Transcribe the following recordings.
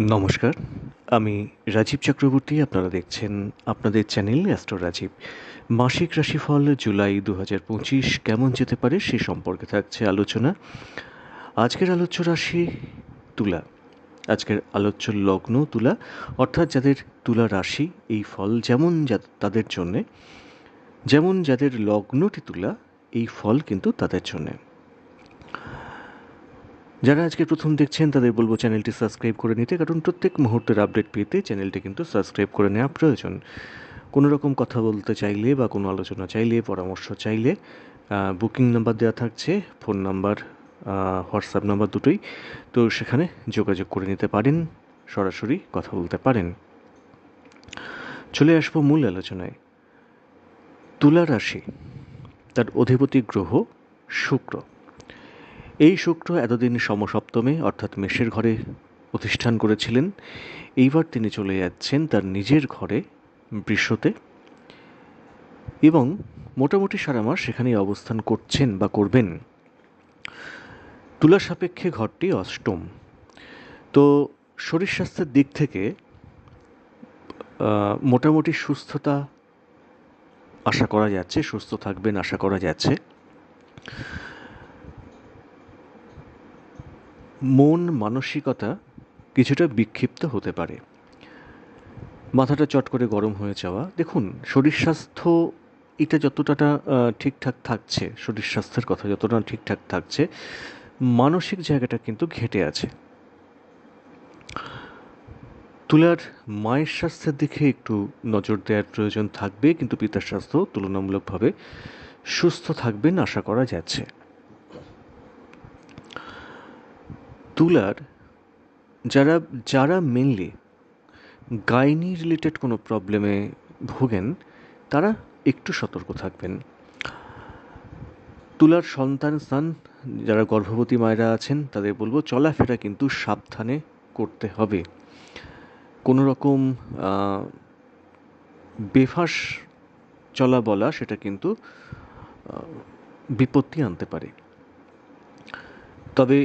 নমস্কার। আমি রাজীব চক্রবর্তী, আপনারা দেখছেন আপনাদের চ্যানেল অ্যাস্ট্রো রাজীব। মাসিক রাশিফল জুলাই দু হাজার পঁচিশ কেমন যেতে পারে সে সম্পর্কে থাকছে আলোচনা। আজকের আলোচ্য রাশি তুলা। আজকের আলোচ্য লগ্ন তুলা, অর্থাৎ যাদের তুলা রাশি, এই ফল যেমন তাদের জন্যে, যেমন যাদের লগ্নটি তুলা, এই ফল কিন্তু তাদের জন্যে। যারা আজকে প্রথম দেখছেন, তাদের বলব চ্যানেলটি সাবস্ক্রাইব করে নিতে, কারণ প্রত্যেক মুহূর্তের আপডেট পেতে চ্যানেলটি কিন্তু সাবস্ক্রাইব করে নেওয়া প্রয়োজন। কোনো রকম কথা বলতে চাইলে বা কোনো আলোচনা চাইলে, পরামর্শ চাইলে বুকিং নাম্বার দেওয়া থাকছে, ফোন নাম্বার হোয়াটসঅ্যাপ নাম্বার দুটোই। তো সেখানে যোগাযোগ করে নিতে পারেন, সরাসরি কথা বলতে পারেন। চলে আসব মূল আলোচনায়। তুলা রাশি, তার অধিপতি গ্রহ শুক্র। এই শুক্র এতদিন সমসপ্তমে, অর্থাৎ মেষের ঘরে প্রতিষ্ঠান করেছিলেন। এইবার তিনি চলে যাচ্ছেন তার নিজের ঘরে, বৃষতে। এবং মোটামুটি সারা মাস সেখানেই অবস্থান করছেন বা করবেন। তুলা সাপেক্ষে ঘরটি অষ্টম। তো শরীর স্বাস্থ্যের দিক থেকে মোটামুটি সুস্থতা আশা করা যাচ্ছে, সুস্থ থাকবেন আশা করা যাচ্ছে। মন মানসিকতা কিছুটা বিক্ষিপ্ত হতে পারে। মাথাটা চট করে গরম হয়ে যাওয়া। দেখুন, শরীর স্বাস্থ্য এটা যতটা ঠিকঠাক থাকছে, শরীর স্বাস্থ্যের কথা যতটা ঠিকঠাক থাকছে, মানসিক জায়গাটা কিন্তু ঘেটে আছে। তুলার মায়ের স্বাস্থ্যের দিকে একটু নজর দেওয়ার প্রয়োজন থাকবে, কিন্তু পিতার স্বাস্থ্য তুলনামূলকভাবে সুস্থ থাকবেন আশা করা যাচ্ছে। তুলার যারা যারা মেনলি গাইনি রিলেটেড কোনো প্রবলেমে ভোগেন, তারা একটু সতর্ক থাকবেন। তুলার সন্তান স্থান যারা গর্ভবতী মায়েরা আছেন, তাদের বলব, চলাফেরা কিন্তু সাবধানে করতে হবে। কোনো রকম বেফাস চলা বলা, সেটা কিন্তু বিপত্তি আনতে পারে। তবে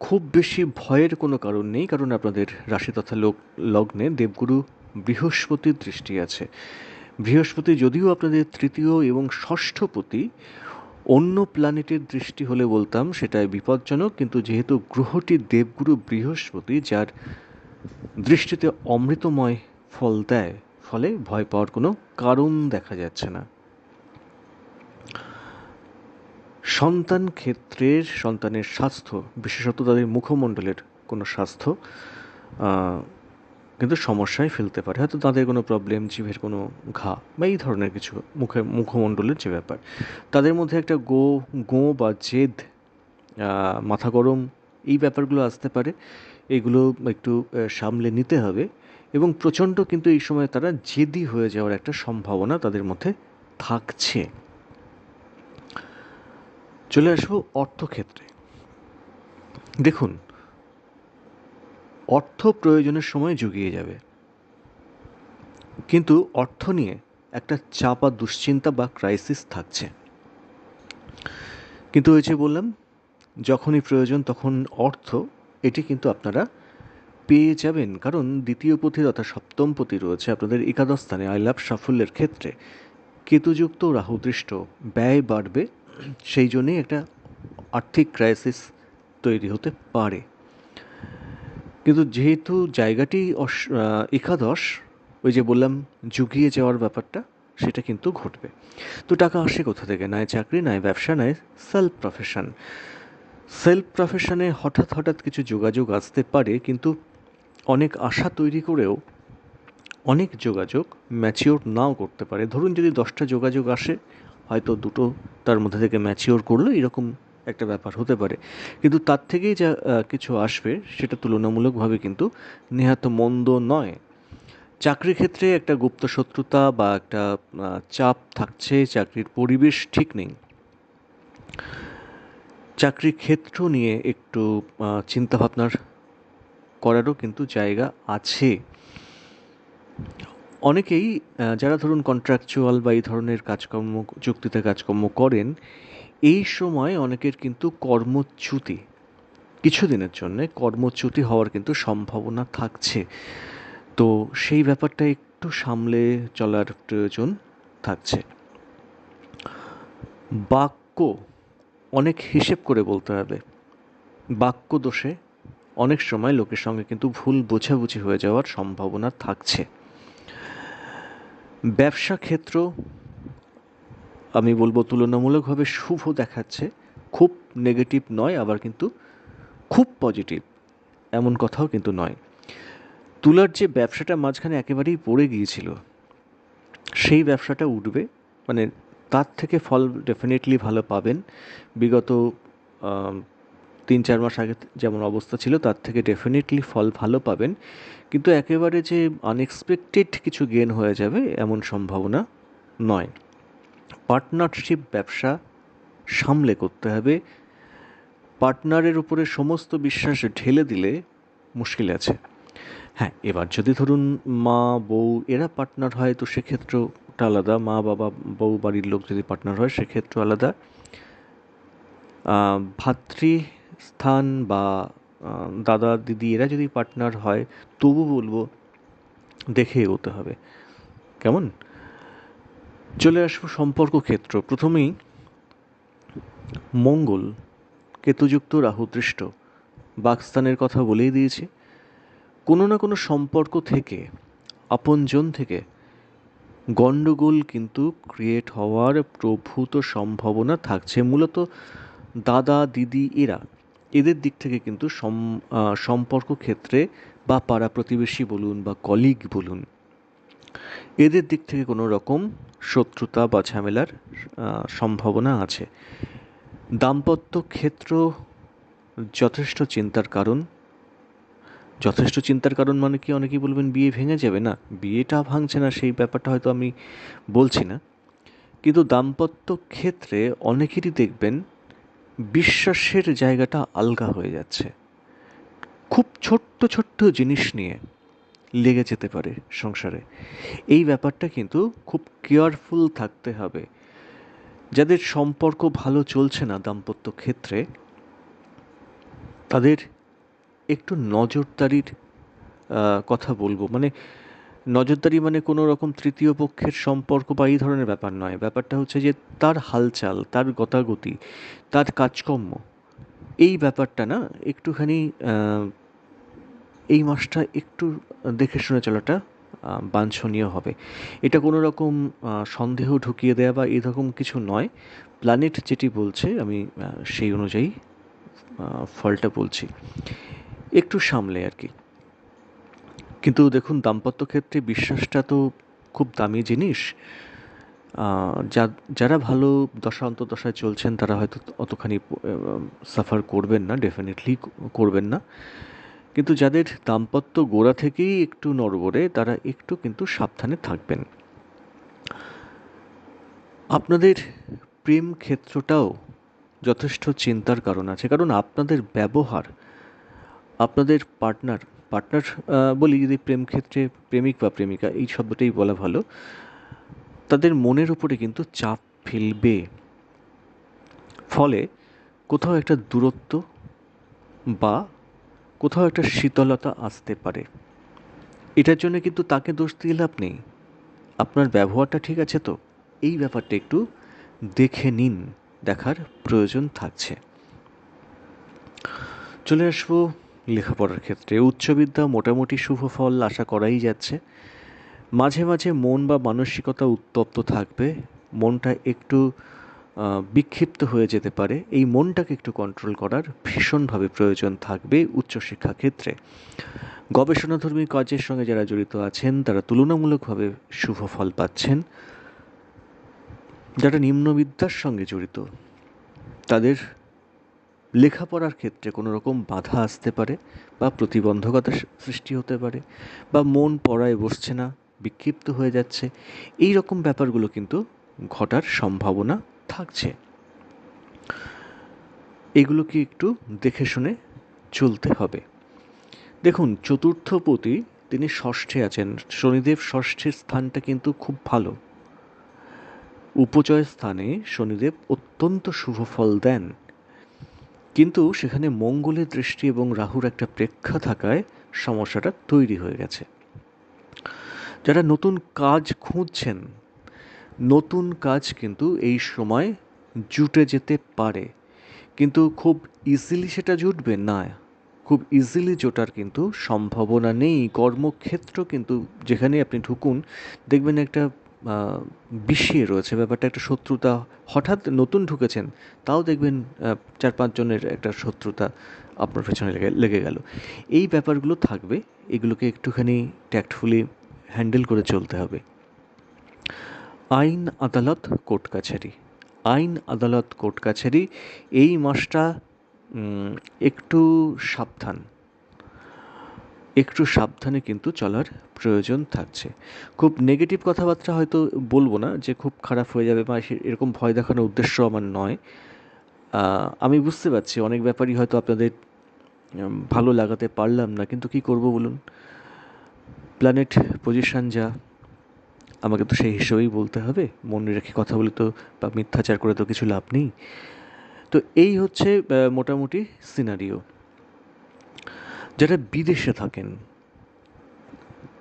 খুব বেশি ভয়ের কোনো কারণ নেই, কারণ আপনাদের রাশি তথা লোক, লগ্নে দেবগুরু বৃহস্পতির দৃষ্টি আছে। বৃহস্পতি যদিও আপনাদের তৃতীয় এবং ষষ্ঠপতি অন্য প্ল্যানেটের দৃষ্টি হলে বলতাম সেটাই বিপজ্জনক, কিন্তু যেহেতু গ্রহটি দেবগুরু বৃহস্পতি, যার দৃষ্টিতে অমৃতময় ফল দেয়, ফলে ভয় পাওয়ার কোনো কারণ দেখা যাচ্ছে না। সন্তান ক্ষেত্রের, সন্তানের স্বাস্থ্য, বিশেষত তাদের মুখমণ্ডলের কোনো স্বাস্থ্য কিন্তু সমস্যায় ফেলতে পারে। হয়তো তাদের কোনো প্রবলেম জিভের কোনো ঘা বা এই ধরনের কিছু মুখে, মুখমণ্ডলের যে ব্যাপার। তাদের মধ্যে একটা গো গো বা জেদ মাথা গরম, এই ব্যাপারগুলো আসতে পারে। এগুলো একটু সামলে নিতে হবে এবং প্রচণ্ড কিন্তু এই সময় তারা জেদি হয়ে যাওয়ার একটা সম্ভাবনা তাদের মধ্যে থাকছে। চলে আসব অর্থক্ষেত্রে। দেখুন, অর্থ প্রয়োজনের সময় জুগিয়ে যাবে। কিন্তু অর্থ নিয়ে একটা চাপা দুশ্চিন্তা বা ক্রাইসিস থাকছে। কিন্তু ওই যে বললাম, যখনই প্রয়োজন তখন অর্থ, এটি কিন্তু আপনারা পেয়ে যাবেন। কারণ দ্বিতীয় পথি তথা সপ্তম পথি রয়েছে আপনাদের একাদশ স্থানে, আই লাভ সাফল্যের ক্ষেত্রে। কেতুযুক্ত রাহুদৃষ্ট, ব্যয় বাড়বে সেই জন্যেই একটা আর্থিক ক্রাইসিস তৈরি হতে পারে। কিন্তু যেহেতু জায়গাটি একাদশ, ওই যে বললাম জুগিয়ে যাওয়ার ব্যাপারটা, সেটা কিন্তু ঘটবে। তো টাকা আসে কোথা থেকে? নয় চাকরি নয় ব্যবসা নয় সেলফ প্রফেশন সেলফ প্রফেশনে হঠাৎ হঠাৎ কিছু যোগাযোগ আসতে পারে, কিন্তু অনেক আশা তৈরি করেও অনেক যোগাযোগ ম্যাচিওর নাও করতে পারে। ধরুন যদি দশটা যোগাযোগ আসে হয়তো দুটো তার মধ্যে থেকে ম্যাচিওর করল, এরকম একটা ব্যাপার হতে পারে। কিন্তু তার থেকেই যা কিছু আসবে সেটা তুলনামূলকভাবে কিন্তু নেহাত মন্দ নয়। চাকরি ক্ষেত্রে একটা গুপ্ত শত্রুতা বা একটা চাপ থাকছে, চাকরির পরিবেশ ঠিক নেই। চাকরি ক্ষেত্র নিয়ে একটু চিন্তাভাবনার করারও কিন্তু জায়গা আছে। অনেকেই যারা ধরুন কন্ট্রাকচুয়াল বা এই ধরনের কাজকর্ম চুক্তিতে কাজকর্ম করেন, এই সময় অনেকের কিন্তু কর্মচ্যুতি, কিছুদিনের জন্য কর্মচ্যুতি হওয়ার কিন্তু সম্ভাবনা থাকছে। তো সেই ব্যাপারটা একটু সামলে চলার প্রয়োজন থাকছে। বাক্য অনেক হিসেব করে বলতে হবে। বাক্য দোষে অনেক সময় লোকের সঙ্গে কিন্তু ভুল বোঝাবুঝি হয়ে যাওয়ার সম্ভাবনা থাকছে। ব্যবসা ক্ষেত্র, আমি বলব তুলনামূলকভাবে শুভ দেখাচ্ছে। খুব নেগেটিভ নয়, আবার কিন্তু খুব পজিটিভ এমন কথাও কিন্তু নয়। তুলার যে ব্যবসাটা মাঝখানে একেবারেই পড়ে গিয়েছিল, সেই ব্যবসাটা উঠবে। মানে তার থেকে ফল ডেফিনেটলি ভালো পাবেন। বিগত তিন চার মাস আগে যেমন অবস্থা ছিল, তার থেকে ডেফিনেটলি ফল ভালো পাবেন। কিন্তু একেবারে যে আনএক্সপেক্টেড কিছু গেন হয়ে যাবে এমন সম্ভাবনা নয়। পার্টনারশিপ ব্যবসা সামলে করতে হবে। পার্টনারের উপরে সমস্ত বিশ্বাস ঢেলে দিলে মুশকিল আছে। হ্যাঁ এবার যদি ধরুন মা, বউ এরা পার্টনার হয়, তো সেক্ষেত্রটা আলাদা। মা, বাবা, বউ, বাড়ির লোক যদি পার্টনার হয় সেক্ষেত্রে আলাদা। ভাতৃ স্থান বা দাদা, দিদি এরা যদি পার্টনার হয়, তবু বলব দেখে এগোতে হবে। কেমন? চলে আসব সম্পর্ক ক্ষেত্র। প্রথমেই মঙ্গল, কেতুযুক্ত রাহুদৃষ্ট বাকস্থানের কথা বলেই দিয়েছি। কোনো না কোনো সম্পর্ক থেকে, আপনজন থেকে গণ্ডগোল কিন্তু ক্রিয়েট হওয়ার প্রভূত সম্ভাবনা থাকছে। মূলত দাদা, দিদি এরা এদের দিক থেকে কিন্তু সম সম্পর্ক ক্ষেত্রে বা পাড়া প্রতিবেশী বলুন বা কলিগ বলুন, এদের দিক থেকে কোনো রকম শত্রুতা বা ঝামেলার সম্ভাবনা আছে। দাম্পত্য ক্ষেত্র যথেষ্ট চিন্তার কারণ। যথেষ্ট চিন্তার কারণ মানে কি অনেকেই বলবেন বিয়ে ভেঙে যাবে না, বিয়েটা ভাঙছে না সেই ব্যাপারটা হয়তো আমি বলছি না। কিন্তু দাম্পত্য ক্ষেত্রে অনেকেরই দেখবেন বিশ্বাসের জায়গাটা আলগা হয়ে যাচ্ছে। খুব ছোট্ট ছোট্ট জিনিস নিয়ে লেগে যেতে পারে সংসারে। এই ব্যাপারটা কিন্তু খুব কেয়ারফুল থাকতে হবে। যাদের সম্পর্ক ভালো চলছে না দাম্পত্য ক্ষেত্রে, তাদের একটু নজরদারির কথা বলব। মানে নজরদারি মানে কোনো রকম তৃতীয় পক্ষের সম্পর্ক বা এই ধরনের ব্যাপার নয়। ব্যাপারটা হচ্ছে যে তার হালচাল, তার গতাগতি, তার কাজকর্ম, এই ব্যাপারটা না একটুখানি এই মাসটা একটু দেখে শুনে চলাটা বাঞ্ছনীয় হবে। এটা কোনো রকম সন্দেহ ঢুকিয়ে দেওয়া বা এরকম কিছু নয়। প্ল্যানেট যেটি বলছে, আমি সেই অনুযায়ী ফলটা বলছি। একটু সামলে আর কি। কিন্তু দেখুন, দাম্পত্য ক্ষেত্রে বিশ্বাসটা তো খুব দামি জিনিস। যা, যারা ভালো দশা অন্তর্দশায় চলছেন, তারা হয়তো অতখানি সাফার করবেন না, ডেফিনেটলি করবেন না। কিন্তু যাদের দাম্পত্য গোড়া থেকেই একটু নড়বড়ে, তারা একটু কিন্তু সাবধানে থাকবেন। আপনাদের প্রেম ক্ষেত্রটাও যথেষ্ট চিন্তার কারণ আছে। কারণ আপনাদের ব্যবহার, আপনাদের পার্টনার পার্টনার বলি যদি প্রেম ক্ষেত্রে প্রেমিক বা প্রেমিকা, এই শব্দটাই বলা ভালো। তাদের মনের উপরে কিন্তু চাপ ফেলবে। ফলে কোথাও একটা দূরত্ব বা কোথাও একটা শীতলতা আসতে পারে। এটার জন্য কিন্তু তাকে দোষ দিয়ে লাভ নেই। আপনার ব্যবহারটা ঠিক আছে তো? এই ব্যাপারটা একটু দেখে নিন, দেখার প্রয়োজন থাকছে। চলে আসব লেখাপড়ার ক্ষেত্রে। উচ্চবিদ্যা মোটামুটি শুভ ফল আশা করাই যাচ্ছে। মাঝে মাঝে মন বা মানসিকতা উত্তপ্ত থাকবে। মনটা একটু বিক্ষিপ্ত হয়ে যেতে পারে। এই মনটাকে একটু কন্ট্রোল করার ভীষণভাবে প্রয়োজন থাকবে উচ্চশিক্ষা ক্ষেত্রে। গবেষণাধর্মী কাজের সঙ্গে যারা জড়িত আছেন, তারা তুলনামূলকভাবে শুভ ফল পাচ্ছেন। যারা নিম্নবিদ্যার সঙ্গে জড়িত, তাদের লেখাপড়ার ক্ষেত্রে কোনো রকম বাধা আসতে পারে বা প্রতিবন্ধকতা সৃষ্টি হতে পারে বা মন পড়ায় বসছে না, বিক্ষিপ্ত হয়ে যাচ্ছে, এই রকম ব্যাপারগুলো কিন্তু ঘটার সম্ভাবনা থাকছে। এগুলোকে একটু দেখে শুনে চলতে হবে। দেখুন, চতুর্থপতি তিনি ষষ্ঠে আছেন। শনিদেব ষষ্ঠের স্থানটা কিন্তু খুব ভালো। উপচয় স্থানে শনিদেব অত্যন্ত শুভ ফল দেন। কিন্তু সেখানে মঙ্গলের দৃষ্টি এবং রাহুর একটা প্রেক্ষা থাকায় সমস্যাটা তৈরি হয়ে গেছে। যারা নতুন কাজ খুঁজছেন, নতুন কাজ কিন্তু এই সময় জুটে যেতে পারে। কিন্তু খুব ইজিলি সেটা জুটবে? না। খুব ইজিলি জোটার কিন্তু সম্ভাবনা নেই। কর্মক্ষেত্র কিন্তু যেখানে আপনি ঢুকুন, দেখবেন একটা বিষিয়ে রয়েছে। ব্যাপারটা একটা শত্রুতা হঠাৎ নতুন ঢুকেছেন, তাও দেখবেন চার পাঁচজনের একটা শত্রুতা আপনার পেছনে লেগে লেগে গেল। এই ব্যাপারগুলো থাকবে, এগুলোকে একটুখানি ট্যাক্টফুলি হ্যান্ডেল করে চলতে হবে। আইন আদালত কোর্ট কাছারি। আইন আদালত কোর্ট কাছারি এই মাসটা একটু সাবধান। একটু সাবধানে কিন্তু চলার প্রয়োজন থাকছে। খুব নেগেটিভ কথাবার্তা হয়তো বলব না যে খুব খারাপ হয়ে যাবে বা এরকম ভয় দেখানোর উদ্দেশ্য আমার নয়। আমি বুঝতে পারছি অনেক ব্যাপারই হয়তো আপনাদের ভালো লাগাতে পারলাম না, কিন্তু কি করব বলুন? প্ল্যানেট পজিশান যা, আমাকে তো সেই হিসেবেই বলতে হবে। মনে রেখে কথা বলে তো বা মিথ্যাচার করে তো কিছু লাভ নেই। তো এই হচ্ছে মোটামুটি সিনারিও যারা বিদেশে থাকেন,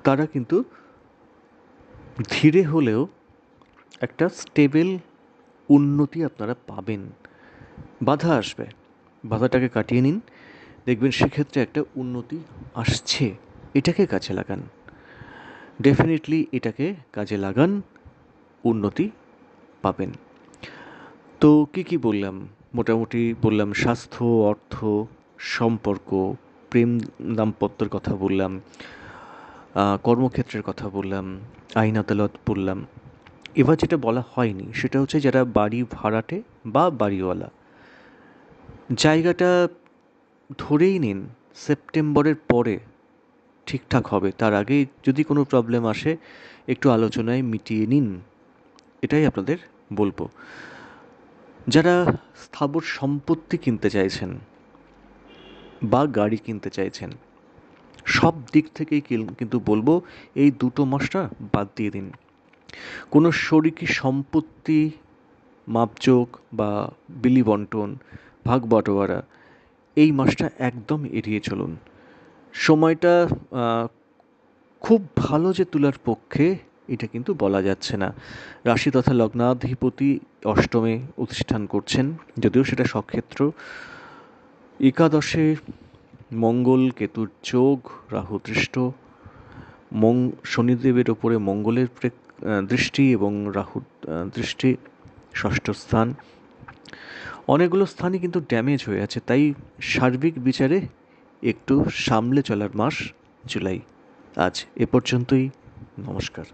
তারা কিন্তু ধীরে হলেও একটা স্টেবেল উন্নতি আপনারা পাবেন। বাধা আসবে। বাধাটাকে কাটিয়ে নিন। দেখবেন সেক্ষেত্রে একটা উন্নতি আসছে। এটাকে কাজে লাগান। ডেফিনেটলি এটাকে কাজে লাগান, উন্নতি পাবেন। তো কি কি বললাম? মোটামুটি বললাম স্বাস্থ্য, অর্থ, সম্পর্ক প্রেম দাম্পত্যের কথা বললাম কর্মক্ষেত্রের কথা বললাম, আইন আদালত বললাম। এবার যেটা বলা হয়নি, সেটা হচ্ছে যারা বাড়ি ভাড়াটে বা বাড়িওয়ালা, জায়গাটা ধরেই নিন সেপ্টেম্বরের পরে ঠিকঠাক হবে। তার আগে যদি কোনো প্রবলেম আসে, একটু আলোচনায় মিটিয়ে নিন। এটাই আপনাদের বলব। যারা স্থাবর সম্পত্তি কিনতে চাইছেন বা গাড়ি কিনতে চাইছেন। সব দিক থেকেই কিন্তু বলব এই দুটো মাসটা বাদ দিয়ে দিন। কোনো শরিকি সম্পত্তি মাপযোগ বা বিলি বন্টন, ভাগ বটোয়ারা, এই মাসটা একদম এড়িয়ে চলুন। সময়টা খুব ভালো যে তুলার পক্ষে এটা কিন্তু বলা যাচ্ছে না। রাশি তথা লগ্নাধিপতি অষ্টমে অধিষ্ঠান করছেন, যদিও সেটা সক্ষেত্র। একাদশে মঙ্গল কেতুর যোগ, রাহু দৃষ্ট। মং, শনিদেবের ওপরে মঙ্গলের দৃষ্টি এবং রাহুর দৃষ্টি ষষ্ঠ স্থান। অনেকগুলো স্থানই কিন্তু ড্যামেজ হয়ে আছে, তাই সার্বিক বিচারে একটু সামলে চলার মাস জুলাই। আজ এ পর্যন্তই, নমস্কার।